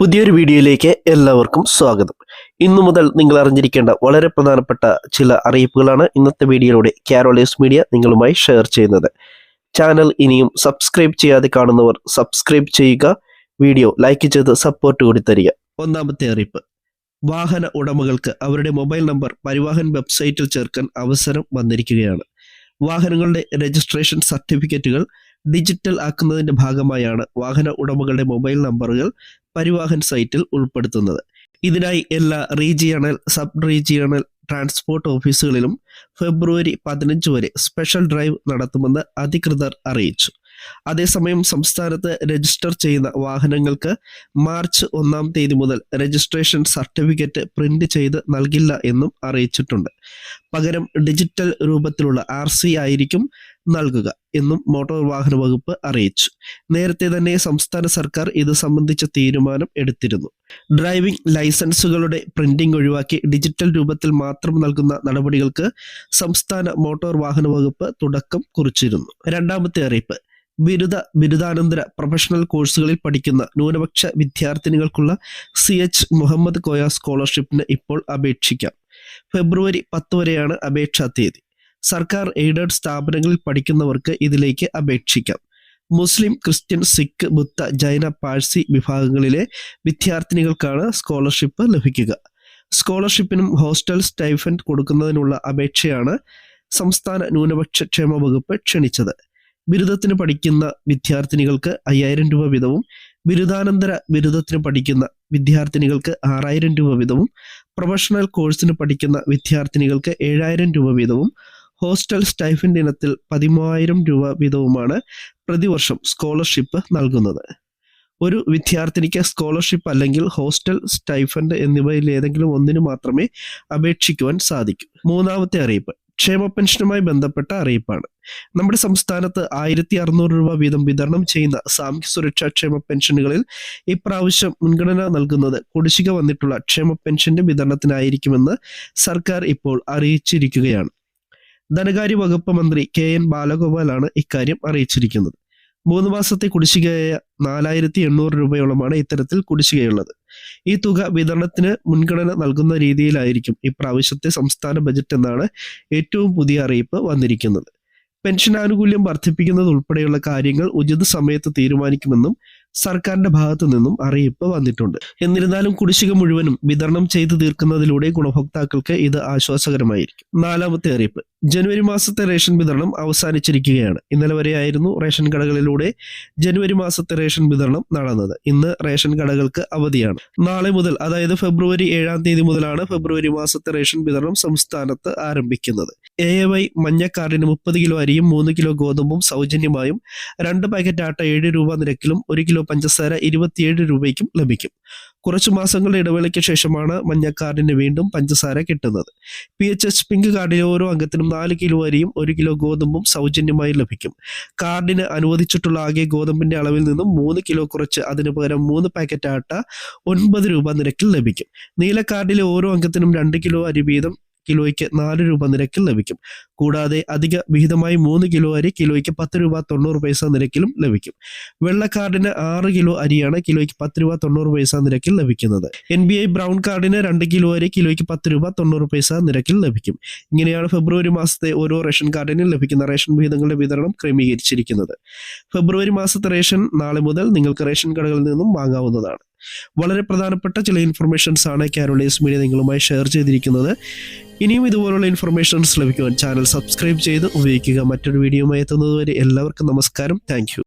പുതിയൊരു വീഡിയോയിലേക്ക് എല്ലാവർക്കും സ്വാഗതം. ഇന്നു മുതൽ നിങ്ങൾ അറിഞ്ഞിരിക്കേണ്ട വളരെ പ്രധാനപ്പെട്ട ചില അറിയിപ്പുകളാണ് ഇന്നത്തെ വീഡിയോയിലൂടെ കാരോളേസ് മീഡിയ നിങ്ങളുമായി ഷെയർ ചെയ്യുന്നത്. ചാനൽ ഇനിയും സബ്സ്ക്രൈബ് ചെയ്യാതെ കാണുന്നവർ സബ്സ്ക്രൈബ് ചെയ്യുക വീഡിയോ ലൈക്ക് ചെയ്ത് സപ്പോർട്ട് കൂടി തരിക. ഒന്നാമത്തെ അറിയിപ്പ്. വാഹന ഉടമകൾക്ക് അവരുടെ മൊബൈൽ നമ്പർ പരിവാഹൻ വെബ്സൈറ്റിൽ ചേർക്കാൻ അവസരം വന്നിരിക്കുകയാണ്. വാഹനങ്ങളുടെ രജിസ്ട്രേഷൻ സർട്ടിഫിക്കറ്റുകൾ ഡിജിറ്റൽ ആക്കുന്നതിന്റെ ഭാഗമായാണ് വാഹന ഉടമകളുടെ മൊബൈൽ നമ്പറുകൾ പരിവാഹൻ സൈറ്റിൽ ഉൾപ്പെടുത്തുന്നത്. ഇതിനായി എല്ലാ റീജിയണൽ സബ് റീജിയണൽ ട്രാൻസ്പോർട്ട് ഓഫീസുകളിലും ഫെബ്രുവരി പതിനഞ്ച് വരെ സ്പെഷ്യൽ ഡ്രൈവ് നടത്തുമെന്ന് അധികൃതർ അറിയിച്ചു. അതേസമയം സംസ്ഥാനത്ത് രജിസ്റ്റർ ചെയ്യുന്ന വാഹനങ്ങൾക്ക് മാർച്ച് ഒന്നാം തീയതി മുതൽ രജിസ്ട്രേഷൻ സർട്ടിഫിക്കറ്റ് പ്രിന്റ് ചെയ്ത് നൽകില്ല എന്നും അറിയിച്ചിട്ടുണ്ട്. പകരം ഡിജിറ്റൽ രൂപത്തിലുള്ള ആർ ആയിരിക്കും നൽകുക എന്നും മോട്ടോർ വാഹന വകുപ്പ് അറിയിച്ചു. നേരത്തെ തന്നെ സംസ്ഥാന സർക്കാർ ഇത് സംബന്ധിച്ച തീരുമാനം എടുത്തിരുന്നു. ഡ്രൈവിംഗ് ലൈസൻസുകളുടെ പ്രിന്റിംഗ് ഒഴിവാക്കി ഡിജിറ്റൽ രൂപത്തിൽ മാത്രം നൽകുന്ന നടപടികൾക്ക് സംസ്ഥാന മോട്ടോർ വാഹന വകുപ്പ് തുടക്കം കുറിച്ചിരുന്നു. രണ്ടാമത്തെ അറിയിപ്പ്. ബിരുദ ബിരുദാനന്തര പ്രൊഫഷണൽ കോഴ്സുകളിൽ പഠിക്കുന്ന ന്യൂനപക്ഷ വിദ്യാർത്ഥിനികൾക്കുള്ള സി എച്ച് മുഹമ്മദ് കോയ സ്കോളർഷിപ്പിന് ഇപ്പോൾ അപേക്ഷിക്കാം. ഫെബ്രുവരി പത്ത് വരെയാണ് അപേക്ഷാ തീയതി. സർക്കാർ എയ്ഡഡ് സ്ഥാപനങ്ങളിൽ പഠിക്കുന്നവർക്ക് ഇതിലേക്ക് അപേക്ഷിക്കാം. മുസ്ലിം ക്രിസ്ത്യൻ സിഖ് ബുദ്ധ ജൈന പാഴ്സി വിഭാഗങ്ങളിലെ വിദ്യാർത്ഥിനികൾക്കാണ് സ്കോളർഷിപ്പ് ലഭിക്കുക. സ്കോളർഷിപ്പിനും ഹോസ്റ്റൽ സ്റ്റൈഫൻഡ് കൊടുക്കുന്നതിനുള്ള അപേക്ഷയാണ് സംസ്ഥാന ന്യൂനപക്ഷ ക്ഷേമ വകുപ്പ് ക്ഷണിച്ചത്. ബിരുദത്തിന് പഠിക്കുന്ന വിദ്യാർത്ഥിനികൾക്ക് അയ്യായിരം രൂപ വീതവും ബിരുദാനന്തര ബിരുദത്തിന് പഠിക്കുന്ന വിദ്യാർത്ഥിനികൾക്ക് ആറായിരം രൂപ വീതവും പ്രൊഫഷണൽ കോഴ്സിന് പഠിക്കുന്ന വിദ്യാർത്ഥിനികൾക്ക് ഏഴായിരം രൂപ വീതവും ഹോസ്റ്റൽ സ്റ്റൈഫൻഡ് ഇനത്തിൽ പതിമൂവായിരം രൂപ വീതവുമാണ് പ്രതിവർഷം സ്കോളർഷിപ്പ് നൽകുന്നത്. ഒരു വിദ്യാർത്ഥിനിക്ക് സ്കോളർഷിപ്പ് അല്ലെങ്കിൽ ഹോസ്റ്റൽ സ്റ്റൈഫൻഡ് എന്നിവയിൽ ഏതെങ്കിലും ഒന്നിനു മാത്രമേ അപേക്ഷിക്കുവാൻ സാധിക്കൂ. മൂന്നാമത്തെ അറിയിപ്പ്. ക്ഷേമ പെൻഷനുമായി ബന്ധപ്പെട്ട അറിയിപ്പാണ്. നമ്മുടെ സംസ്ഥാനത്ത് ആയിരത്തി അറുന്നൂറ് രൂപ വീതം വിതരണം ചെയ്യുന്ന സാമൂഹ്യ സുരക്ഷാ ക്ഷേമ പെൻഷനുകളിൽ ഇപ്രാവശ്യം മുൻഗണന നൽകുന്നത് കുടിശ്ശിക വന്നിട്ടുള്ള ക്ഷേമ പെൻഷന്റെ വിതരണത്തിനായിരിക്കുമെന്ന് സർക്കാർ ഇപ്പോൾ അറിയിച്ചിരിക്കുകയാണ്. ധനകാര്യ വകുപ്പ് മന്ത്രി കെ എൻ ബാലഗോപാലാണ് ഇക്കാര്യം അറിയിച്ചിരിക്കുന്നത്. മൂന്ന് മാസത്തെ കുടിശ്ശികയായ നാലായിരത്തി എണ്ണൂറ് രൂപയോളമാണ് ഇത്തരത്തിൽ കുടിശ്ശികയുള്ളത്. ഈ തുക വിതരണത്തിന് മുൻഗണന നൽകുന്ന രീതിയിലായിരിക്കും ഇപ്രാവശ്യത്തെ സംസ്ഥാന ബജറ്റ് എന്നാണ് ഏറ്റവും പുതിയ അറിയിപ്പ് വന്നിരിക്കുന്നത്. പെൻഷൻ ആനുകൂല്യം വർദ്ധിപ്പിക്കുന്നത് ഉൾപ്പെടെയുള്ള കാര്യങ്ങൾ ഉചിത സമയത്ത് തീരുമാനിക്കുമെന്നും സർക്കാരിന്റെ ഭാഗത്തു നിന്നും അറിയിപ്പ് വന്നിട്ടുണ്ട്. എന്നിരുന്നാലും കുടിശ്ശിക മുഴുവനും വിതരണം ചെയ്തു തീർക്കുന്നതിലൂടെ ഗുണഭോക്താക്കൾക്ക് ഇത് ആശ്വാസകരമായിരിക്കും. നാലാമത്തെ അറിയിപ്പ്. ജനുവരി മാസത്തെ റേഷൻ വിതരണം അവസാനിച്ചിരിക്കുകയാണ്. ഇന്നലെ വരെയായിരുന്നു റേഷൻ കടകളിലൂടെ ജനുവരി മാസത്തെ റേഷൻ വിതരണം നടന്നത്. ഇന്ന് റേഷൻ കടകൾക്ക് അവധിയാണ്. നാളെ മുതൽ അതായത് ഫെബ്രുവരി ഏഴാം തീയതി മുതലാണ് ഫെബ്രുവരി മാസത്തെ റേഷൻ വിതരണം സംസ്ഥാനത്ത് ആരംഭിക്കുന്നത്. എ വൈ മഞ്ഞക്കാർഡിന് മുപ്പത് കിലോ അരിയും മൂന്ന് കിലോ ഗോതമ്പും സൗജന്യമായും രണ്ട് പാക്കറ്റ് ആട്ട ഏഴ് രൂപ നിരക്കിലും ഒരു കിലോ പഞ്ചസാര ഇരുപത്തിയേഴ് രൂപയ്ക്കും ലഭിക്കും. കുറച്ചു മാസങ്ങളുടെ ഇടവേളയ്ക്ക് ശേഷമാണ് മഞ്ഞക്കാർഡിന് വീണ്ടും പഞ്ചസാര കിട്ടുന്നത്. പി എച്ച് എച്ച് പിങ്ക് കാർഡിലെ ഓരോ അംഗത്തിനും നാല് കിലോ അരിയും ഒരു കിലോ ഗോതമ്പും സൗജന്യമായി ലഭിക്കും. കാർഡിന് അനുവദിച്ചിട്ടുള്ള ആകെ ഗോതമ്പിന്റെ അളവിൽ നിന്നും മൂന്ന് കിലോ കുറച്ച് അതിനു പകരം മൂന്ന് പാക്കറ്റ് ആട്ട ഒൻപത് രൂപ നിരക്കിൽ ലഭിക്കും. നീല കാർഡിലെ ഓരോ അംഗത്തിനും രണ്ട് കിലോ അരി വീതം കിലോയ്ക്ക് നാല് രൂപ നിരക്കിൽ ലഭിക്കും. കൂടാതെ അധിക വിഹിതമായി മൂന്ന് കിലോ അരി കിലോയ്ക്ക് പത്ത് രൂപ തൊണ്ണൂറ് പൈസ നിരക്കിലും ലഭിക്കും. വെള്ള കാർഡിന് ആറ് കിലോ അരിയാണ് കിലോയ്ക്ക് പത്ത് രൂപ തൊണ്ണൂറ് പൈസ നിരക്കിൽ ലഭിക്കുന്നത്. എൻ ബി ഐ ബ്രൗൺ കാർഡിന് രണ്ട് കിലോ അരി കിലോയ്ക്ക് പത്ത് രൂപ തൊണ്ണൂറ് പൈസ നിരക്കിൽ ലഭിക്കും. ഇങ്ങനെയാണ് ഫെബ്രുവരി മാസത്തെ ഓരോ റേഷൻ കാർഡിനും ലഭിക്കുന്ന റേഷൻ വിഹിതങ്ങളുടെ വിതരണം ക്രമീകരിച്ചിരിക്കുന്നത്. ഫെബ്രുവരി മാസത്തെ റേഷൻ നാളെ മുതൽ നിങ്ങൾക്ക് റേഷൻ കടകളിൽ നിന്നും വാങ്ങാവുന്നതാണ്. വളരെ പ്രധാനപ്പെട്ട ചില ഇൻഫർമേഷൻസ് ആണ് കാരോളേസ് മീഡിയ നിങ്ങളുമായി ഷെയർ ചെയ്തിരിക്കുന്നത്. ഇനിയും ഇതുപോലുള്ള ഇൻഫർമേഷൻസ് ലഭിക്കുവാൻ ചാനൽ സബ്സ്ക്രൈബ് ചെയ്ത് ഉപയോഗിക്കുക. മറ്റൊരു വീഡിയോയുമായി എത്തുന്നതുവരെ എല്ലാവർക്കും നമസ്കാരം. താങ്ക്